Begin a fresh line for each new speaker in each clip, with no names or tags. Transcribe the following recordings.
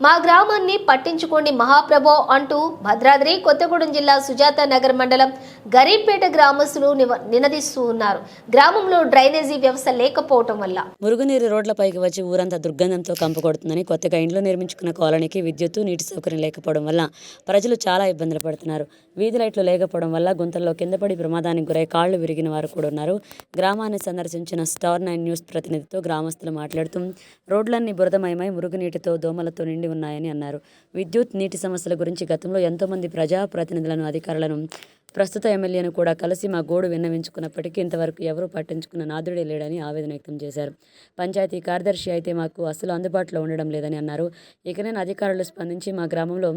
మా గ్రామాన్ని పట్టించుకోండి మహాప్రభో అంటూ భద్రాద్రి కొత్తగూడెం జిల్లా సుజాత నగర్ మండలం గరీబ్పేట గ్రామస్తులు నివ- నినదిస్తూ ఉన్నారు. గ్రామంలో డ్రైనేజీ వ్యవస్థ లేకపోవటం వల్ల.
మురుగునీరు రోడ్లపైకి వచ్చి ఊరంతా దుర్గంధంతో కంపకొడుతుందని కొత్తగా ఇండ్లు నిర్మించుకున్న కాలనీకి విద్యుత్ నీటి సౌకర్యం లేకపోవడం వల్ల ప్రజలు చాలా ఇబ్బందులు పడుతున్నారు. వీధి లైట్లు లేకపోవడం వల్ల గుంతల్లో కిందపడి ప్రమాదానికి గురై కాళ్ళు విరిగిన వారు కూడా ఉన్నారు. గ్రామాన్ని సందర్శించిన స్టార్ నైన్ న్యూస్ ప్రతినిధితో గ్రామస్తులు మాట్లాడుతూ రోడ్లన్నీ బురదమయమై మురుగునీటితో దోమలతో నిండి ఉన్నాయని అన్నారు. విద్యుత్ నీటి సమస్యల గురించి గతంలో ఎంతోమంది ప్రజా ప్రతినిధులను అధికారులను ప్రస్తుత ఎమ్మెల్యేను కూడా కలిసి మా గోడు విన్నవించుకున్నప్పటికీ ఇంతవరకు ఎవరూ పట్టించుకున్న నాదుడే లేడని ఆవేదన వ్యక్తం చేశారు. పంచాయతీ కార్యదర్శి అయితే మాకు అసలు అందుబాటులో ఉండడం లేదని అన్నారు. ఇకనైనా అధికారులు స్పందించి మా గ్రామంలో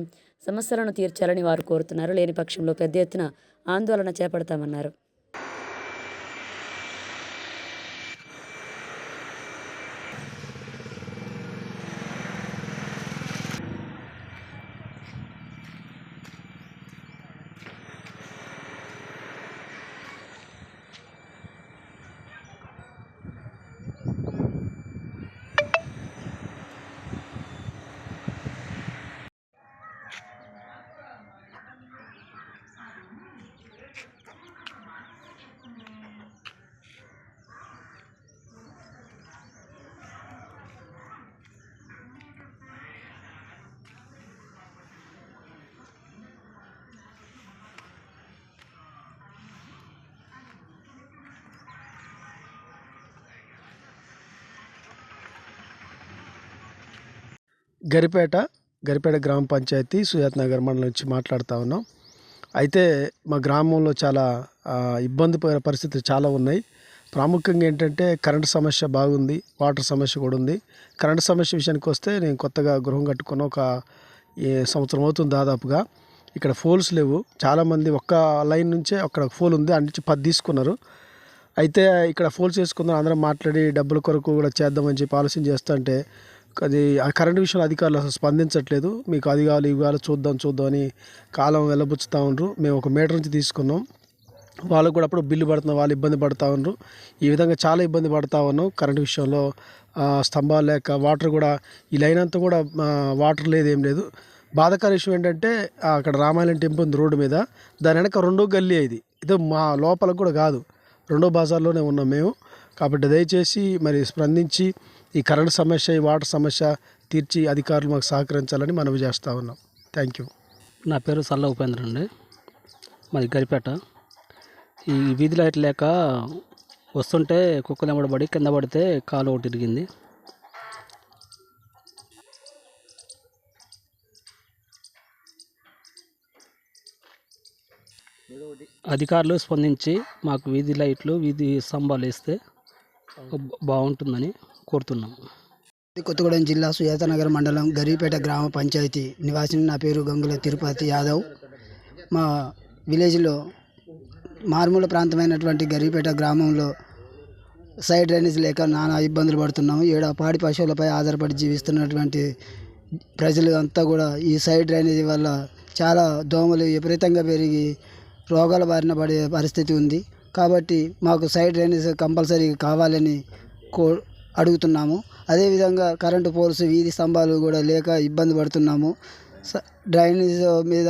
సమస్యలను తీర్చాలని వారు కోరుతున్నారు. లేని పక్షంలో పెద్ద ఎత్తున ఆందోళన చేపడతామన్నారు.
గరిపేట గరిపేట గ్రామ పంచాయతీ సుజాత్ నగర్ మండలం నుంచి మాట్లాడుతూ ఉన్నాం. అయితే మా గ్రామంలో చాలా ఇబ్బంది పరిస్థితులు చాలా ఉన్నాయి. ప్రాముఖ్యంగా ఏంటంటే కరెంటు సమస్య బాగుంది వాటర్ సమస్య కూడా ఉంది. కరెంటు సమస్య విషయానికి వస్తే నేను కొత్తగా గృహం కట్టుకున్న ఒక ఏ సంవత్సరం అవుతుంది దాదాపుగా. ఇక్కడ ఫోల్స్ లేవు. చాలామంది ఒక్క లైన్ నుంచే అక్కడ ఫోల్ ఉంది అన్ని నుంచి పది తీసుకున్నారు. అయితే ఇక్కడ ఫోల్స్ చేసుకుందాం అందరం మాట్లాడి డబ్బుల కొరకు కూడా చేద్దామని చెప్పి ఆలోచన చేస్తుంటే అది ఆ కరెంటు విషయంలో అధికారులు అసలు స్పందించట్లేదు. మీకు అది కావాలి ఇవి కావాలి చూద్దాం చూద్దాం అని కాలం వెళ్ళబుచ్చుతూ ఉండరు. మేము ఒక మీటర్ నుంచి తీసుకున్నాం. వాళ్ళకు కూడా అప్పుడు బిల్లు పడుతున్న వాళ్ళు ఇబ్బంది పడుతూ ఉన్నారు ఈ విధంగా చాలా ఇబ్బంది పడుతూ ఉన్నాం. కరెంటు విషయంలో స్తంభాలు లేక వాటర్ కూడా ఈ లైన్ అంతా కూడా వాటర్ లేదు ఏం లేదు. బాధాకర విషయం ఏంటంటే అక్కడ రామాయణం టెంపుల్ ఉంది రోడ్డు మీద. దాని వెనక రెండో గల్లీ ఇది. ఇది మా లోపల కూడా కాదు. రెండో బజార్లోనే ఉన్నాం మేము. కాబట్టి దయచేసి మరి స్పందించి ఈ కరెంటు సమస్య ఈ వాటర్ సమస్య తీర్చి అధికారులు మాకు సహకరించాలని మనవి చేస్తూ ఉన్నాం. థ్యాంక్ యూ
నా పేరు సల్ల ఉపేంద్ర అండి. మాది గరిపేట. ఈ వీధి లైట్ లేక వస్తుంటే కుక్కలు ఎంబడబడి కింద పడితే కాలు ఒకటి ఇరిగింది. అధికారులు స్పందించి మాకు వీధి లైట్లు వీధి స్తంభాలు వేస్తే బాగుంటుందని కోరుతున్నాం.
కొత్తగూడెం జిల్లా సుజాతనగర్ మండలం గరిపేట గ్రామ పంచాయతీ నివాసిని నా పేరు గంగుల తిరుపతి యాదవ్. మా విలేజ్లో మారుమూల ప్రాంతమైనటువంటి గరిపేట గ్రామంలో సైడ్ డ్రైనేజ్ లేక నానా ఇబ్బందులు పడుతున్నాము. ఏడ పాడి పశువులపై ఆధారపడి జీవిస్తున్నటువంటి ప్రజలు అంతా కూడా ఈ సైడ్ డ్రైనేజీ వల్ల చాలా దోమలు విపరీతంగా పెరిగి రోగాల బారిన పడే పరిస్థితి ఉంది. కాబట్టి మాకు సైడ్ డ్రైనేజ్ కంపల్సరీ కావాలని కో అడుగుతున్నాము. అదేవిధంగా కరెంటు పోల్స్ వీధి స్తంభాలు కూడా లేక ఇబ్బంది పడుతున్నాము. స- డ్రైనేజ్ మీద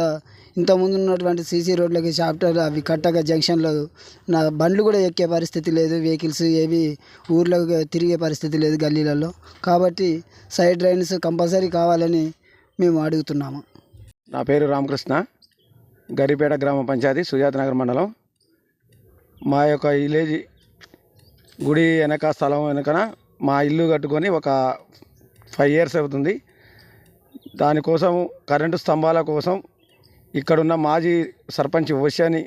ఇంతకుముందు ఉన్నటువంటి సీసీ రోడ్లకి చాప్టర్ అవి కట్టక జంక్షన్లో నా బండ్లు కూడా ఎక్కే పరిస్థితి లేదు. వెహికల్స్ ఏవి ఊర్లోకి తిరిగే పరిస్థితి లేదు గల్లీలలో. కాబట్టి సైడ్ డ్రైన్స్ కంపల్సరీ కావాలని మేము అడుగుతున్నాము.
నా పేరు రామకృష్ణ. గరిపేట గ్రామ పంచాయతీ సుజాతనగర్ మండలం మా యొక్క విలేజ్ గుడి వెనక స్థలం వెనకన మా ఇల్లు కట్టుకొని ఒక ఫైవ్ ఇయర్స్ అవుతుంది. దానికోసం కరెంటు స్తంభాల కోసం ఇక్కడున్న మాజీ సర్పంచ్ ఓషాని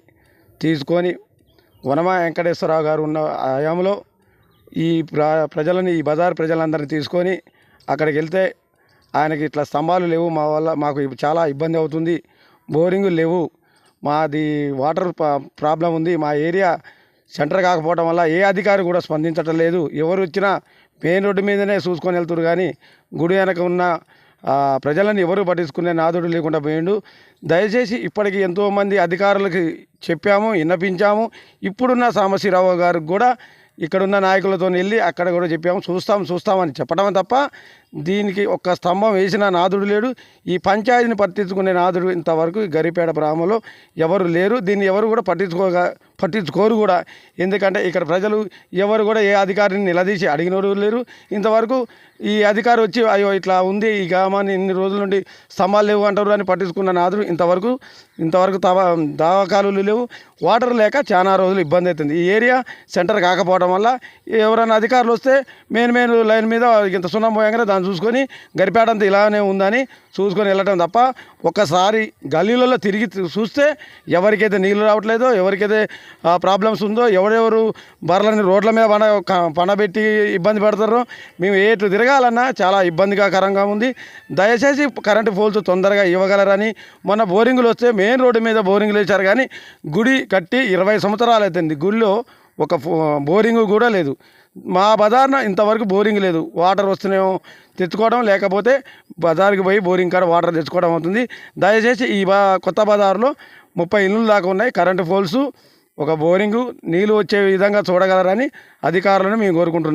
తీసుకొని వనమా వెంకటేశ్వరరావు గారు ఉన్న హయాంలో ఈ ప్రజలని ఈ బజార్ ప్రజలందరినీ తీసుకొని అక్కడికి వెళ్తే ఆయనకి ఇట్లా స్తంభాలు లేవు మా వల్ల మాకు చాలా ఇబ్బంది అవుతుంది. బోరింగులు లేవు. మాది వాటర్ ప్రాబ్లం ఉంది. మా ఏరియా సెంటర్ కాకపోవడం వల్ల ఏ అధికారి కూడా స్పందించటం లేదు. ఎవరు వచ్చినా మెయిన్ రోడ్డు మీదనే చూసుకొని వెళ్తురు కానీ గుడి వెనక ఉన్న ప్రజలను ఎవరు పట్టించుకునే నాదుడు లేకుండా పోయిండు. దయచేసి ఇప్పటికి ఎంతోమంది అధికారులకి చెప్పాము విన్నపించాము. ఇప్పుడున్న సాంబశివరావు గారికి కూడా ఇక్కడున్న నాయకులతో వెళ్ళి అక్కడ కూడా చెప్పాము. చూస్తాం చూస్తామని చెప్పడం తప్ప దీనికి ఒక్క స్తంభం వేసిన నాదుడు లేడు. ఈ పంచాయతీని పట్టించుకునే నాదుడు ఇంతవరకు గరిపేడ గరిపేట గ్రామంలో ఎవరు లేరు. దీన్ని ఎవరు కూడా పట్టించుకోగా పట్టించుకోరు కూడా. ఎందుకంటే ఇక్కడ ప్రజలు ఎవరు కూడా ఏ అధికారిని నిలదీసి అడిగినోడు లేరు. ఇంతవరకు ఈ అధికారి వచ్చి అయ్యో ఇట్లా ఉంది ఈ గ్రామాన్ని ఇన్ని రోజుల నుండి స్తంభాలు లేవు అంటారు అని పట్టించుకున్న నాదుడు ఇంతవరకు ఇంతవరకు తవ దావకాలు లేవు. వాటర్ లేక చాలా రోజులు ఇబ్బంది అవుతుంది. ఈ ఏరియా సెంటర్ కాకపోవడం వల్ల ఎవరైనా అధికారులు వస్తే మెయిన్ మెయిన్ లైన్ మీద ఇంత సున్నం పోయంగానే దాన్ని చూసుకొని గరిపేట ఇలానే ఉందని చూసుకొని వెళ్ళటం తప్ప ఒక్కసారి గల్లీలలో తిరిగి చూస్తే ఎవరికైతే నీళ్ళు రావట్లేదో ఎవరికైతే ప్రాబ్లమ్స్ ఉందో ఎవరెవరు బర్రెలని రోడ్ల మీద పండ పండబెట్టి ఇబ్బంది పెడతారో మేము ఏటు తిరగాలన్నా చాలా ఇబ్బందికరంగా ఉంది. దయచేసి కరెంటు పోల్స్ తొందరగా ఇవ్వగలరని మొన్న బోరింగులు వస్తే మెయిన్ రోడ్డు మీద బోరింగులు వేశారు కానీ గుడి కట్టి ఇరవై సంవత్సరాలు అవుతుంది గుడిలో ఒక ఫో- బోరింగ్ కూడా లేదు. మా బజార్న ఇంతవరకు బోరింగ్ లేదు. వాటర్ వస్తున్నాయో తెచ్చుకోవడం లేకపోతే బజార్కి పోయి బోరింగ్ కాడ వాటర్ తెచ్చుకోవడం అవుతుంది. దయచేసి ఈ బా కొత్త బజార్లో ముప్పై ఇళ్ళు దాకా ఉన్నాయి. కరెంటు పోల్స్ ఒక బోరింగు నీళ్ళు వచ్చే విధంగా చూడగలరని అధికారులను మేము కోరుకుంటున్నాం.